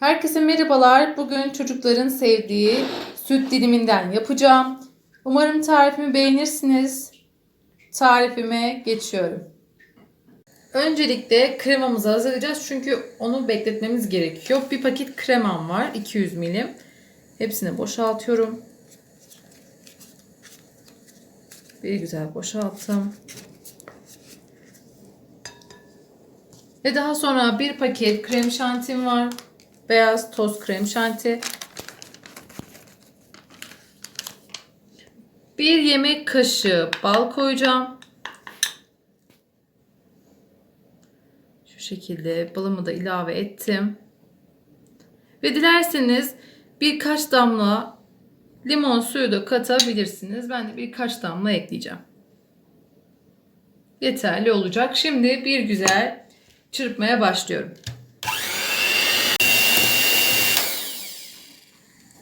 Herkese merhabalar. Bugün çocukların sevdiği süt diliminden yapacağım. Umarım tarifimi beğenirsiniz. Tarifime geçiyorum. Öncelikle kremamızı hazırlayacağız çünkü onu bekletmemiz gerekiyor. Bir paket kremam var 200 milim. Hepsini boşaltıyorum. Bir güzel boşalttım. Ve daha sonra bir paket krem şantim var. Beyaz toz krem şanti. Bir yemek kaşığı bal koyacağım. Şu şekilde balımı da ilave ettim. Ve dilerseniz birkaç damla limon suyu da katabilirsiniz. Ben de birkaç damla ekleyeceğim. Yeterli olacak. Şimdi bir güzel çırpmaya başlıyorum.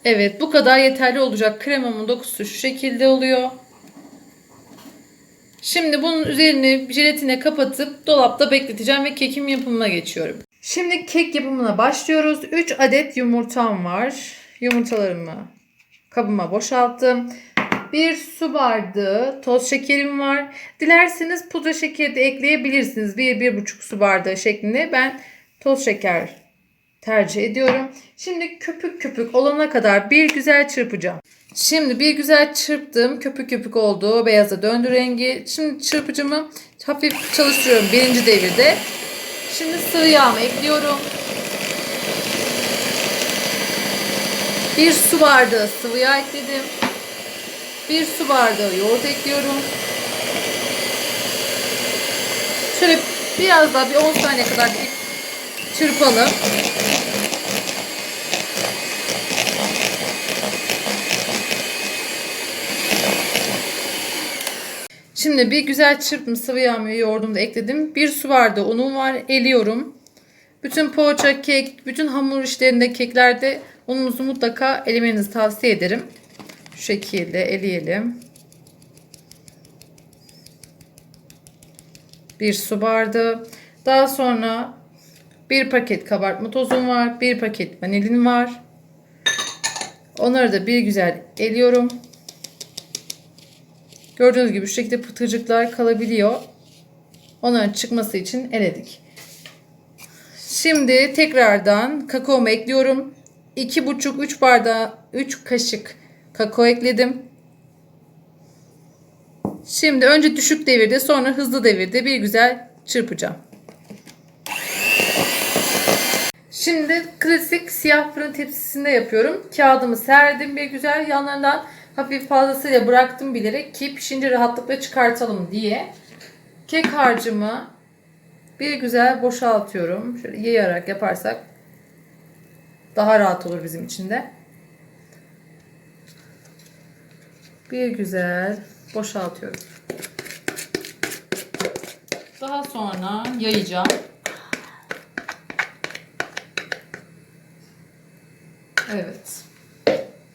Evet bu kadar yeterli olacak. Kremamın dokusu şu şekilde oluyor. Şimdi bunun üzerini jelatine kapatıp dolapta bekleteceğim ve kekim yapımına geçiyorum. Şimdi kek yapımına başlıyoruz. 3 adet yumurtam var. Yumurtalarımı kabıma boşalttım. Bir su bardağı toz şekerim var. Dilerseniz pudra şekeri de ekleyebilirsiniz. 1-1,5 su bardağı şeklinde. Ben toz şeker tercih ediyorum. Şimdi köpük köpük olana kadar bir güzel çırpacağım. Şimdi bir güzel çırptım. Köpük köpük oldu. Beyaza döndü rengi. Şimdi çırpıcımı hafif çalıştırıyorum birinci devirde. Şimdi sıvı yağımı ekliyorum. Bir su bardağı sıvı yağ ekledim. Bir su bardağı yoğurt ekliyorum. Şöyle biraz daha bir 10 saniye kadar çırpalım. Şimdi bir güzel çırptım sıvı yağ ve yoğurdumu ekledim. Bir su bardağı unum var. Eliyorum. Bütün poğaça, kek, bütün hamur işlerinde, keklerde ununuzu mutlaka elemenizi tavsiye ederim. Şu şekilde eleyelim. Bir su bardağı. Daha sonra bir paket kabartma tozum var. Bir paket vanilin var. Onları da bir güzel eliyorum. Gördüğünüz gibi şu şekilde pıtırcıklar kalabiliyor. Onların çıkması için eledik. Şimdi tekrardan kakaomu ekliyorum. 2,5-3 bardağı 3 kaşık kakao ekledim. Şimdi önce düşük devirde sonra hızlı devirde bir güzel çırpacağım. Şimdi klasik siyah fırın tepsisinde yapıyorum. Kağıdımı serdim bir güzel yanlarından hafif fazlasıyla bıraktım bilerek ki pişince rahatlıkla çıkartalım diye. Kek harcımı bir güzel boşaltıyorum. Şöyle yayarak yaparsak daha rahat olur bizim için de. Bir güzel boşaltıyorum. Daha sonra yayacağım. Evet.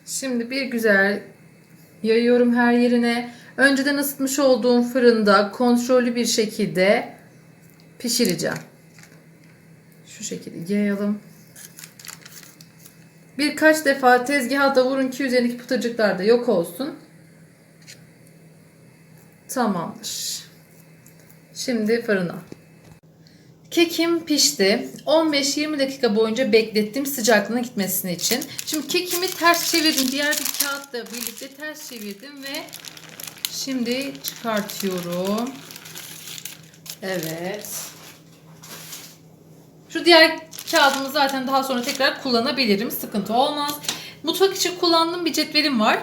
Şimdi bir güzel yayıyorum her yerine. Önceden ısıtmış olduğum fırında kontrollü bir şekilde pişireceğim. Şu şekilde yayalım. Birkaç defa tezgaha da vurun ki üzerindeki pıtırcıklar da yok olsun. Tamamdır. Şimdi fırına. Kekim pişti. 15-20 dakika boyunca beklettim sıcaklığına gitmesini için. Şimdi kekimi ters çevirdim. Diğer bir kağıtla birlikte ters çevirdim ve şimdi çıkartıyorum. Evet. Şu diğer kağıdımı zaten daha sonra tekrar kullanabilirim. Sıkıntı olmaz. Mutfak için kullandığım bir cetvelim var.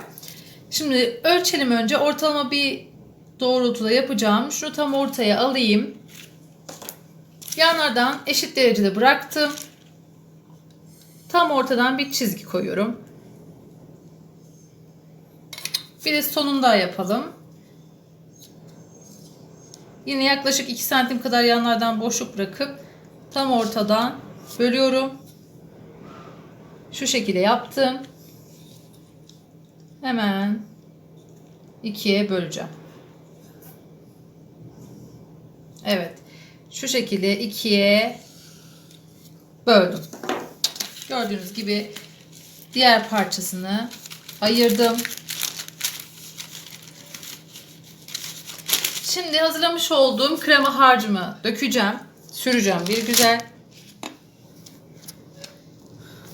Şimdi ölçelim önce. Ortalama bir doğrultuda yapacağım. Şunu tam ortaya alayım. Yanlardan eşit derecede bıraktım. Tam ortadan bir çizgi koyuyorum. Bir de sonunda yapalım. Yine yaklaşık 2 santim kadar yanlardan boşluk bırakıp tam ortadan bölüyorum. Şu şekilde yaptım. Hemen ikiye böleceğim. Evet. Şu şekilde ikiye böldüm. Gördüğünüz gibi diğer parçasını ayırdım. Şimdi hazırlamış olduğum krema harcımı dökeceğim. Süreceğim bir güzel.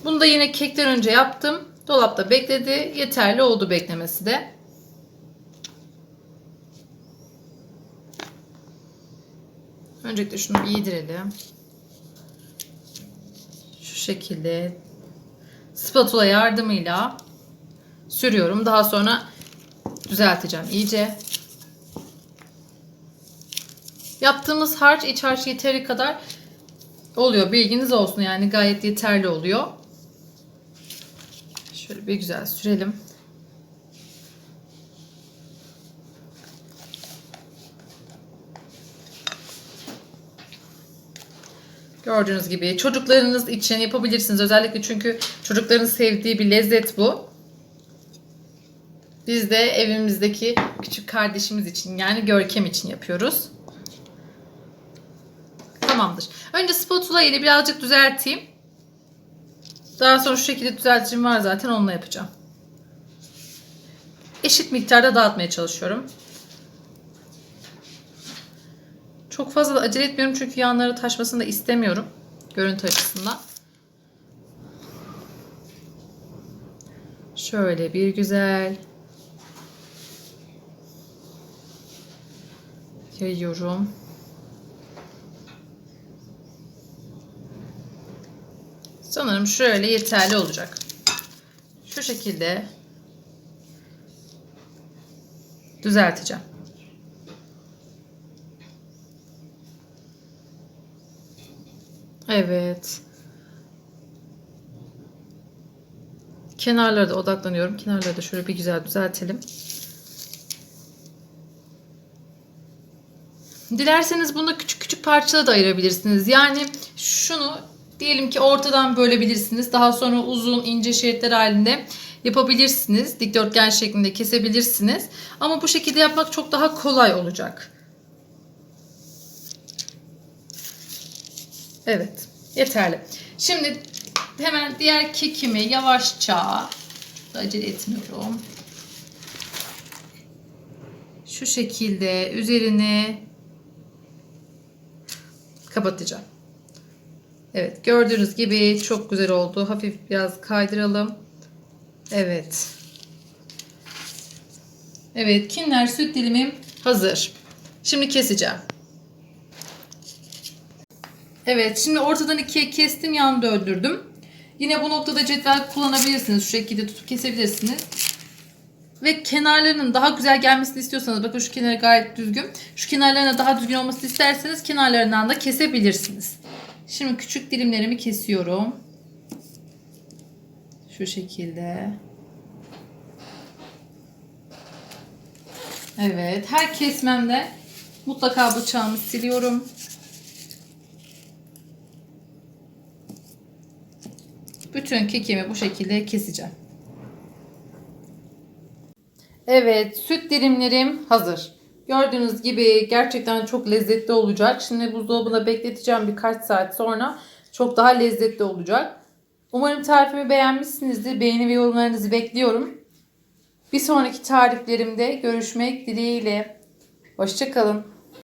Bunu da yine kekten önce yaptım. Dolapta bekledi. Yeterli oldu beklemesi de. Öncelikle şunu giydirelim. Şu şekilde spatula yardımıyla sürüyorum. Daha sonra düzelteceğim iyice. Yaptığımız harç iç harç yeteri kadar oluyor. Bilginiz olsun yani gayet yeterli oluyor. Şöyle bir güzel sürelim. Gördüğünüz gibi çocuklarınız için yapabilirsiniz. Özellikle çünkü çocukların sevdiği bir lezzet bu. Biz de evimizdeki küçük kardeşimiz için yani Görkem için yapıyoruz. Tamamdır. Önce spatula ile birazcık düzelteyim. Daha sonra şu şekilde düzelticim var zaten onunla yapacağım. Eşit miktarda dağıtmaya çalışıyorum. Çok fazla da acele etmiyorum çünkü yanlara taşmasını da istemiyorum. Görüntü açısından. Şöyle bir güzel yayıyorum. Sanırım şöyle yeterli olacak. Şu şekilde düzelteceğim. Evet. Kenarlara da odaklanıyorum. Kenarları da şöyle bir güzel düzeltelim. Dilerseniz bunu küçük küçük parçalara da ayırabilirsiniz. Yani şunu diyelim ki ortadan bölebilirsiniz. Daha sonra uzun ince şeritler halinde yapabilirsiniz. Dikdörtgen şeklinde kesebilirsiniz. Ama bu şekilde yapmak çok daha kolay olacak. Evet. Yeterli. Şimdi hemen diğer kekimi yavaşça acele etmiyorum. Şu şekilde üzerini kapatacağım. Evet gördüğünüz gibi çok güzel oldu. Hafif biraz kaydıralım. Evet. Evet kinler süt dilimim hazır. Şimdi keseceğim. Evet şimdi ortadan ikiye kestim yan döndürdüm. Yine bu noktada cetvel kullanabilirsiniz. Şu şekilde tutup kesebilirsiniz. Ve kenarlarının daha güzel gelmesini istiyorsanız bakın şu kenarı gayet düzgün. Şu kenarlarına daha düzgün olmasını isterseniz kenarlarından da kesebilirsiniz. Şimdi küçük dilimlerimi kesiyorum. Şu şekilde. Evet her kesmemde mutlaka bıçağımı siliyorum. Bütün kekimi bu şekilde keseceğim. Evet, süt dilimlerim hazır. Gördüğünüz gibi gerçekten çok lezzetli olacak. Şimdi buzdolabına bekleteceğim birkaç saat sonra. Çok daha lezzetli olacak. Umarım tarifimi beğenmişsinizdir. Beğeni ve yorumlarınızı bekliyorum. Bir sonraki tariflerimde görüşmek dileğiyle. Hoşçakalın.